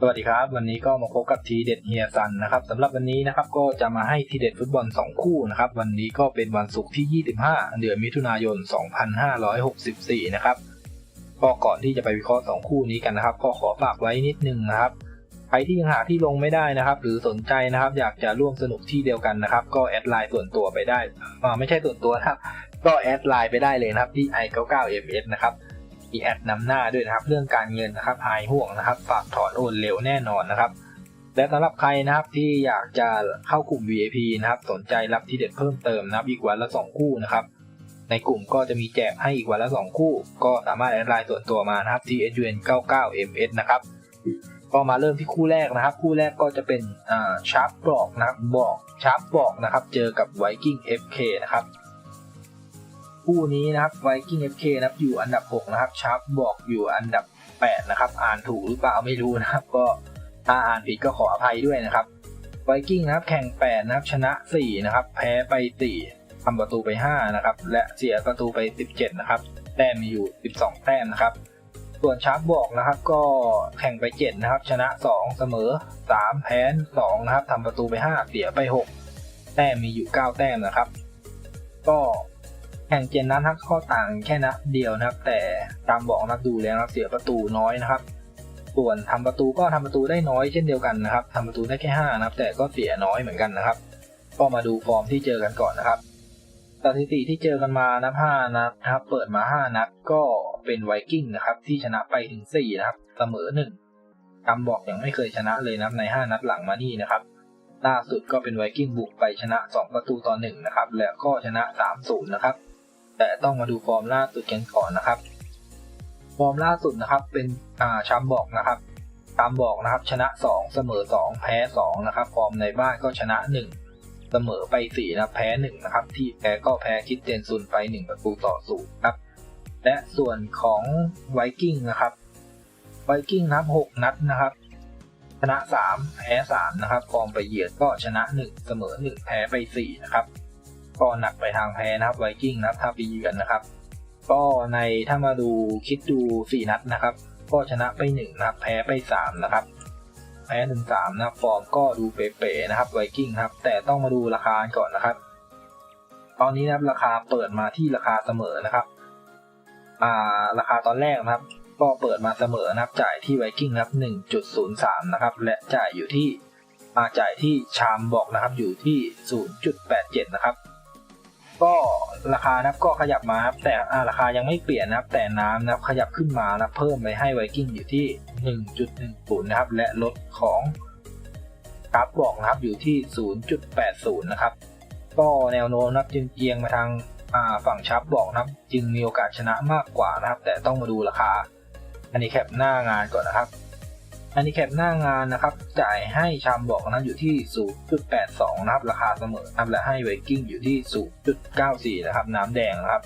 สวัสดีครับ วันนี้ก็มาพบกับทีเด็ดเฮียซันนะครับสำหรับวันนี้นะครับก็จะมาให้ทีเด็ดฟุตบอล 2 คู่นะครับวันนี้ก็เป็นวันศุกร์ที่ 25 เดือนมิถุนายน 2564 นะครับก็ก่อนที่จะไปวิเคราะห์ 2 คู่นี้กันนะครับ ก็ขอฝากไว้นิดนึงนะครับใครที่ยังหาที่ลงไม่ได้นะครับ หรือสนใจนะครับ อยากจะร่วมสนุกที่เดียวกันนะครับ ก็แอดไลน์ส่วนตัวไปได้ไม่ใช่ส่วนตัวนะครับก็แอดไลน์ไปได้เลยนะครับที่ i99ms นะครับ มีแอดนำหน้าด้วยนะครับ เรื่องการเงินนะครับหายห่วงนะครับ ฝากถอนโอนเร็วแน่นอนนะครับ และสำหรับใครนะครับที่อยากจะเข้ากลุ่ม VIP นะครับ สนใจรับที่เด็ดเพิ่มเติมนะครับอีกวันละ 2 คู่นะครับ ในกลุ่มก็จะมีแจกให้อีกวันละ 2 คู่ ก็สามารถแอดไลน์ส่วนตัวมานะครับที่ sun99ms นะครับก็มาเริ่มที่คู่แรกนะครับ คู่แรกก็จะเป็นชาร์ปบอกนะครับบอกชาร์ปบอกนะครับ เจอกับไวกิ้ง FK นะครับ คู่นี้นะครับไวกิ้ง FK นะครับอยู่อันดับ 6 นะครับชาร์ปบอกอยู่อันดับ 8 นะครับ อ่านถูกหรือเปล่าไม่รู้นะครับ ก็ถ้าอ่านผิดก็ขออภัยด้วยนะครับไวกิ้งนะครับแข่ง 8 นะครับชนะ 4 นะครับ แพ้ไป 4ทำประตูไป 5 นะครับ และเสียประตูไป 17 นะครับ แต้มมีอยู่ 12 แต้มนะครับ ส่วนชาร์ปบอกนะครับก็แข่งไป 7 นะครับ ชนะ 2 เสมอ 3 แพ้ 2 นะครับทำประตูไป 5 เสียไป 6 แต้มมีอยู่ 9 แต้มนะครับ ก็ แข่งเจนนั้นครับข้อต่างแค่นัดเดียวนะครับ แต่ตามบอกนัดดูแล้วครับเสียประตูน้อยนะครับ ส่วนทำประตูก็ทำประตูได้น้อยเช่นเดียวกันนะครับทำประตูได้แค่5นะครับ แต่ก็เสียน้อยเหมือนกันนะครับ ก็มาดูฟอร์มที่เจอกันก่อนนะครับสถิติที่เจอกันมานับ5นัดนะครับ เปิดมา 5 นัดก็เป็นไวกิ้งนะครับ ที่ชนะไปถึง4นะครับ เสมอ1คำบอกยังไม่เคยชนะเลยนะครับใน 5 นัดหลังมานี่นะครับล่าสุดก็เป็นไวกิ้งบุกไปชนะ 2 ประตูต่อ1นะครับ แล้วก็ชนะ 3-0 นะครับ แต่ต้องมาดูฟอร์มล่าสุดกันก่อนนะครับ ฟอร์มล่าสุดนะครับเป็นอ่าชัมบอกนะครับตามบอกนะครับชนะ 2 เสมอ 2 แพ้ 2 นะครับ ฟอร์มในบ้านก็ชนะ 1 เสมอไป4นะแพ้ 1 นะครับ ที่แพ้ก็แพ้คิดเจนซุนไป 1 ประตูต่อศูนย์ครับ และส่วนของไวกิ้งนะครับไวกิ้งนับ 6 นัดนะครับ ชนะ 3 แพ้ 3 นะครับ ฟอร์มไปเยือนก็ชนะ 1 เสมอ 1 แพ้ไป4นะครับ ก็หนักไปทางแพ้นะครับไวกิ้งนะครับถ้าไปเยือนนะครับ ก็ในถ้ามาดูคิดดู 4 นัดนะครับ ก็ชนะไป1นะครับแพ้ไป3นะครับแพ้ถึง3นะฟอร์มก็ดูเป๋ๆนะครับไวกิ้งครับ แต่ต้องมาดูราคาก่อนนะครับ ตอนนี้นะครับราคาเปิดมาที่ราคาเสมอนะครับอ่าราคาตอนแรกนะครับ ก็เปิดมาเสมอนะครับ จ่ายที่ไวกิ้งนะครับ1.03นะครับ และจ่ายอยู่ที่มาจ่ายที่ชามบอกนะครับ อยู่ที่0.87นะครับ ก็ราคานะครับก็ขยับมาครับแต่ราคายังไม่เปลี่ยนนะครับ แต่น้ำนะครับขยับขึ้นมานะเพิ่มไปให้ไวกิ้งอยู่ที่ 1.10นะครับ และลดของกราฟบอกนะครับอยู่ที่ 0.80 นะครับ ก็แนวโน้มนะครับจึงเอียงมาทางาฝั่งชับบอกนะครับ จึงมีโอกาสชนะมากกว่านะครับ แต่ต้องมาดูราคา อันนี้แคปหน้างานก่อนนะครับ อันนี้แคปหน้างานนะครับ จ่ายให้ชามบอกนะครับอยู่ที่ 0.82 นะครับ ราคาเสมอนะครับและให้ไวกิ้งอยู่ที่ 0.94 นะครับ น้ำแดงนะครับ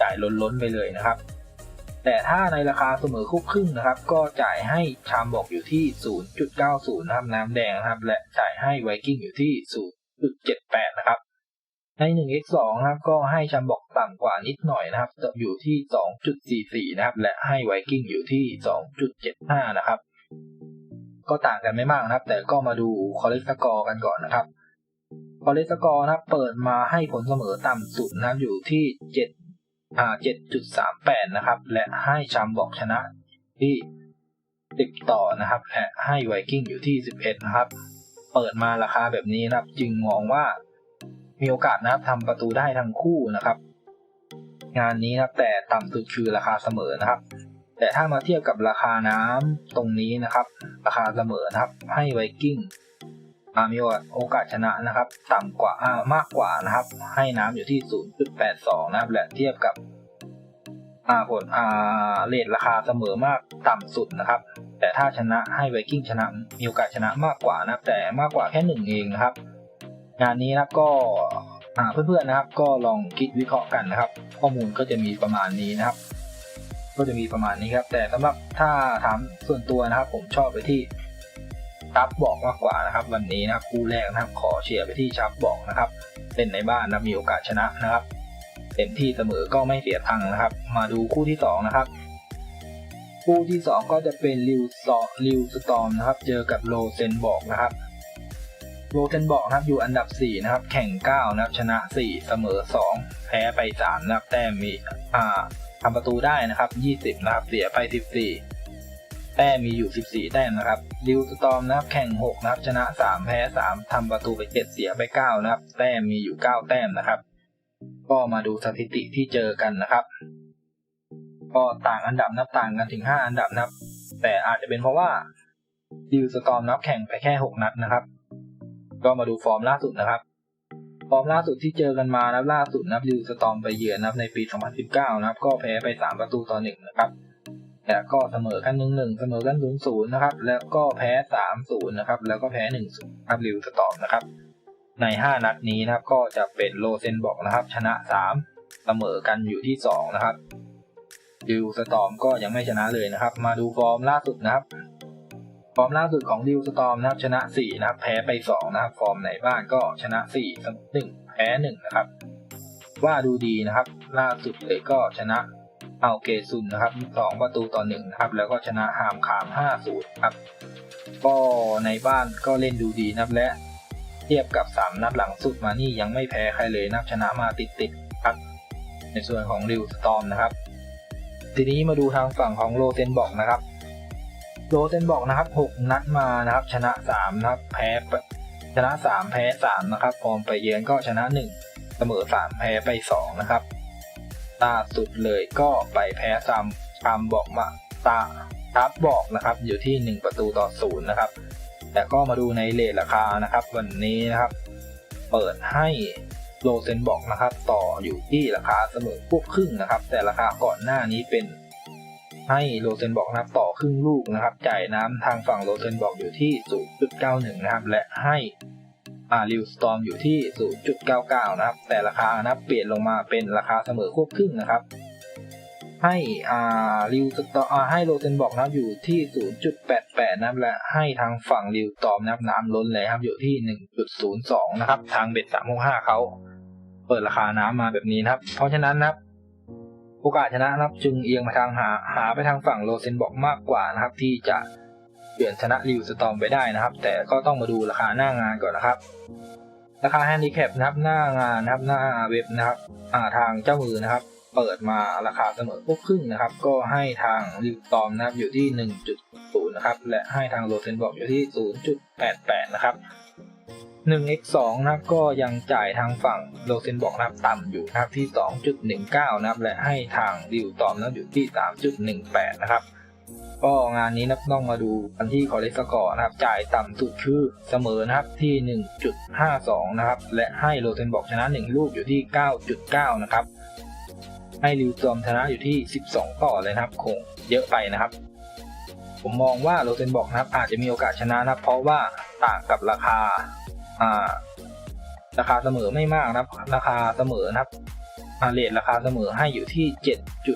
จ่ายล้นๆไปเลยนะครับ แต่ถ้าในราคาเสมอคู่ครึ่งนะครับ ก็จ่ายให้ชามบอกอยู่ที่ 0.90 นะครับ น้ำแดงนะครับ และจ่ายให้ไวกิ้งอยู่ที่ 0.78 นะครับใน 1x2 นะครับ ก็ให้ชามบอกต่ำกว่านิดหน่อยนะครับอยู่ที่ 2.44 นะครับ และให้ไวกิ้งอยู่ที่ 2.75 นะครับ ก็ต่างกันไม่มากนะครับ แต่ก็มาดูคอเลสกอร์กันก่อนนะครับคอเลสกอร์นะครับเปิดมาให้ผลเสมอต่ำสุดนะครับอยู่ที่7อ่า7.38นะครับ และให้ชามบอกชนะที่10ต่อนะครับ และให้ไวกิ้งอยู่ที่11นะครับ เปิดมาราคาแบบนี้นะครับ จึงมองว่ามีโอกาสนะครับทำประตูได้ทั้งคู่นะครับ งานนี้นะครับแต่ต่ำสุดคือราคาเสมอนะครับ แต่ถ้ามาเทียบกับราคาน้ำตรงนี้นะครับ ราคาเสมอนะครับ ให้ไวกิ้งมีโอกาสชนะนะครับ ต่ำกว่ามากกว่านะครับ ให้น้ำอยู่ที่ 0.82 นะครับ และเทียบกับอาผลอ่าเลทราคาเสมอมากต่ำสุดนะครับ แต่ถ้าชนะให้ไวกิ้งชนะมีโอกาสชนะมากกว่านะครับ แต่มากกว่าแค่หนึ่งเองนะครับ งานนี้นะครับก็เพื่อนๆนะครับ ก็ลองคิดวิเคราะห์กันนะครับ ข้อมูลก็จะมีประมาณนี้นะครับ ก็จะมีประมาณนี้ครับ แต่สำหรับถ้าถามส่วนตัวนะครับ ผมชอบไปที่ชับบอกมากกว่านะครับ วันนี้นะครับคู่แรกนะครับ ขอเชียร์ไปที่ชับบอกนะครับเล่นในบ้านนะมีโอกาสชนะนะครับเต็มที่เสมอก็ไม่เสียทังค์นะครับ มาดูคู่ที่สองนะครับ คู่ที่สองก็จะเป็นริวสอริวสตอมนะครับ เจอกับโลเซนบอกนะครับโลเซนบอกนะครับอยู่อันดับ 4 นะครับ แข่ง 9 นะครับ ชนะ 4 เสมอ 2 แพ้ไป3นะครับแต้มมีอ่า ทำประตูได้นะครับ 20 นะครับ เสียไป 14 แต้มมีอยู่ 14 แต้มนะครับริวสตอมนะครับ แข่ง 6 นะครับ ชนะ 3 แพ้ 3 ทำประตูไป 7 เสียไป 9 นะครับ แต้มมีอยู่ 9 แต้มนะครับ ก็มาดูสถิติที่เจอกันนะครับ ก็ต่างอันดับนับต่างกันถึง 5 อันดับนะครับ แต่อาจจะเป็นเพราะว่าดิวสตอมนับแข่งไปแค่ 6 นัดนะครับ ก็มาดูฟอร์มล่าสุดนะครับ อร์มล่าสุดที่เจอกันมานะล่าสุดนับดิวสตอมไปเยือนนะครับในปี 2019 นะครับ ก็แพ้ไป 3 ประตูต่อ1นะครับแล้วก็เสมอกัน1-1เสมอกัน0-0นย์ศูนย์นะครับ แล้วก็แพ้3-0นย์นะครับ แล้วก็แพ้1-0ครับดิวสตอมนะครับ ใน5นัดนี้นะครับ ก็จะเป็นโลเซนบอกนะครับ ชนะ3เสมอกันอยู่ที่2นะครับดิวสตอมก็ยังไม่ชนะเลยนะครับ มาดูฟอร์มล่าสุดนะครับ ฟอร์มล่าสุดของดิวสตอมนะครับชนะ 4 นะครับ แพ้ไป 2 นะครับ ฟอร์มในบ้านก็ชนะ4เสมอ1แพ้ 1 นะครับ ว่าดูดีนะครับ ล่าสุดเลยก็ชนะเอาเกซุนนะครับ 2 ประตูต่อ 1 นะครับ แล้วก็ชนะฮามขาม 5-0 ครับ ก็ในบ้านก็เล่นดูดีนะครับและเทียบกับ 3 นัดหลังสุดมานี่ยังไม่แพ้ใครเลยนะครับชนะมาติดๆครับในส่วนของดิวสตอมนะครับ ทีนี้มาดูทางฝั่งของโลเซนบอกนะครับ โลเซนบอกนะครับ 6 นัดมานะครับ ชนะ3นะครับแพ้ชนะ 3 แพ้ 3 นะครับฟอร์มไปเยือนก็ชนะ 1 เสมอ 3 แพ้ไป 2 นะครับล่าสุดเลยก็ไปแพ้ซ้ำตามบอกมาตาทับบอกนะครับอยู่ที่ 1 ประตูต่อ 0 นะครับ แต่ก็มาดูในเลทราคานะครับ วันนี้นะครับ เปิดให้โลเซนบอกนะครับ ต่ออยู่ที่ราคาเสมอพวกครึ่งนะครับ แต่ราคาก่อนหน้านี้เป็น ให้โลเซนบอกนะครับต่อครึ่งลูกนะครับ จ่ายน้ำทางฝั่งโลเซนบอกอยู่ที่ 0.91 นะครับ และให้อาริวสตอมอยู่ที่ 0.99 นะครับ แต่ราคานะครับเปลี่ยนลงมาเป็นราคาเสมอควบครึ่งนะครับ ให้อาริวสตอมให้โลเซนบอกนะครับอยู่ที่ 0.88 นะครับ และให้ทางฝั่งริวสตอมนะครับน้ำล้นเลยครับอยู่ที่ 1.02 นะครับ ทางเบ็ด365เขาเปิดราคาน้ำมาแบบนี้นะครับ เพราะฉะนั้นนะครับ โอกาสชนะนะครับ จึงเอียงมาทางหาหาไปทางฝั่งโลเซนบอกมากกว่านะครับ ที่จะเปลี่ยนชนะริวสตอมไปได้นะครับ แต่ก็ต้องมาดูราคาหน้างานก่อนนะครับ ราคาแฮนดิแคปนะครับหน้างานนะครับหน้าเว็บนะครับาทางเจ้ามือนะครับ เปิดมาราคาเสมอพวกครึ่งนะครับ ก็ให้ทางริวสตอมนะครับอยู่ที่ 1.0 นะครับ และให้ทางโลเซนบอกอยู่ที่ 0.88 นะครับ 1x2 นะครับก็ยังจ่ายทางฝั่งโลเซนบอกนะครับต่ำอยู่นะครับที่ 2.19 นะครับและให้ทางดิวตอมนะครับอยู่ที่ 3.18 นะครับก็งานนี้นะต้องมาดูกันที่คอเลสกอร์นะครับจ่ายต่ำสุดคือเสมอนะครับที่ 1.52 นะครับและให้โลเซนบอกชนะ 1 ลูกอยู่ที่ 9.9 นะครับให้ริวตอมชนะอยู่ที่ 12 ต่อเลยนะครับคงเยอะไปนะครับ ผมมองว่าโรเซนบอกนะครับอาจจะมีโอกาสชนะนะครับเพราะว่าต่างกับราคา อ่า ราคาเสมอไม่มากนะครับ ราคาเสมอนะครับอาเรทราคาเสมอให้อยู่ที่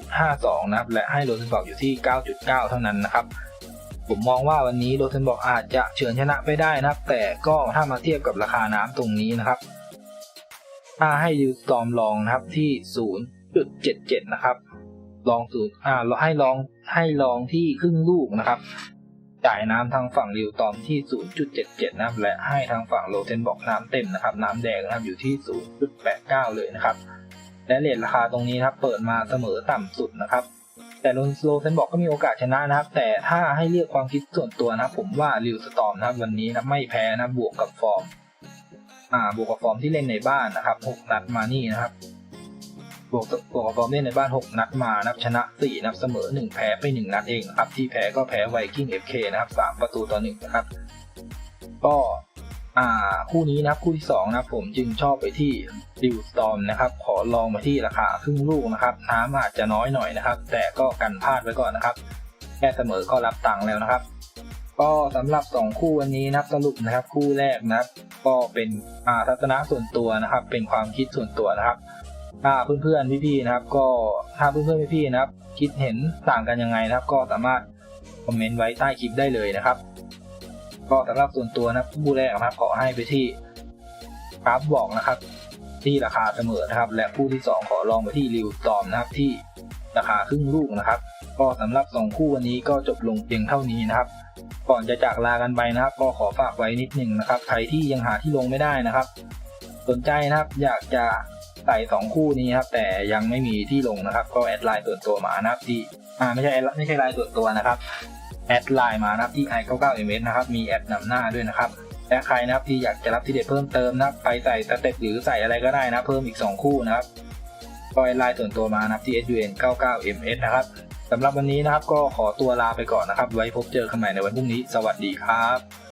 7.52 นะครับ และให้โรเซนบอกอยู่ที่ 9.9 เท่านั้นนะครับ ผมมองว่าวันนี้โรเซนบอกอาจจะเฉือนชนะไปได้นะครับ แต่ก็ถ้ามาเทียบกับราคาน้ำตรงนี้นะครับ ถ้าให้ยูตอมลองนะครับที่ 0.77 นะครับ ลองศูนย์อ่าให้ลองให้ลองที่ครึ่งลูกนะครับ จ่ายน้ำทางฝั่งริวตอมที่ 0.77 นะครับ และให้ทางฝั่งโลเทนบอกน้ำเต็มนะครับ น้ำแดงนะครับอยู่ที่ 0.89 เลยนะครับ และเลทราคาตรงนี้นะครับเปิดมาเสมอต่ำสุดนะครับ แต่โลเทนบอกก็มีโอกาสชนะนะครับ แต่ถ้าให้เรียกความคิดส่วนตัวนะครับ ผมว่าริวสตอมนะครับวันนี้นะไม่แพ้นะบวกกับฟอร์ม อ่าบวกกับฟอร์มที่เล่นในบ้านนะครับ6นัดมานี่นะครับ บวกบวกกับฟอร์เล่นในบ้าน 6 นัดมานับชนะ 4 นับเสมอ 1 แพ้ไป 1 นัดเองครับ ที่แพ้ก็แพ้ไวกิ้ง FK นะครับ 3 ประตูต่อ 1 นะครับ ก็อ่าคู่นี้นะครับคู่ที่2นะครับผมจึงชอบไปที่ดิวสตอมนะครับ ขอลองมาที่ราคาครึ่งลูกนะครับ น้ำอาจจะน้อยหน่อยนะครับ แต่ก็กันพลาดไว้ก่อนนะครับ แค่เสมอก็รับตังค์แล้วนะครับ ก็สำหรับ 2 คู่วันนี้นับสรุปนะครับ คู่แรกนะครับ ก็เป็นอาทัศนะส่วนตัวนะครับ เป็นความคิดส่วนตัวนะครับ ถ้าเพื่อนๆพี่ๆนะครับ ก็ถ้าเพื่อนๆพี่ๆนะครับ คิดเห็นต่างกันยังไงนะครับ ก็สามารถคอมเมนต์ไว้ใต้คลิปได้เลยนะครับ ก็สำหรับส่วนตัวนะครับผู้แรกนะครับขอให้ไปที่กราฟบอกนะครับ ที่ราคาเสมอนะครับ และคู่ที่ 2 ขอลองไปที่ริวตอมนะครับที่ราคาครึ่งลูกนะครับ ก็สำหรับ 2 คู่วันนี้ก็จบลงเพียงเท่านี้นะครับ ก่อนจะจากลากันไปนะครับ ก็ขอฝากไว้นิดหนึ่งนะครับใครที่ยังหาที่ลงไม่ได้นะครับ สนใจนะครับอยากจะ ใส่สองคู่นี้ครับแต่ยังไม่มีที่ลงนะครับ ก็แอดไลน์ส่วนตัวมานะครับที่อ่าไม่ใช่แอดไม่ใช่ไลน์ส่วนตัวนะครับแอดไลน์มานะครับที่ i99ms นะครับมีแอดนำหน้าด้วยนะครับและใครนะครับที่อยากจะรับทีเด็ดเพิ่มเติมนะครับไปใส่สเต็ปหรือใส่อะไรก็ได้นะเพิ่มอีก 2 คู่นะครับก็แอดไลน์ส่วนตัวมานะครับที่ sun99ms นะครับสำหรับวันนี้นะครับก็ขอตัวลาไปก่อนนะครับ ไว้พบเจอกันใหม่ในวันพรุ่งนี้ สวัสดีครับ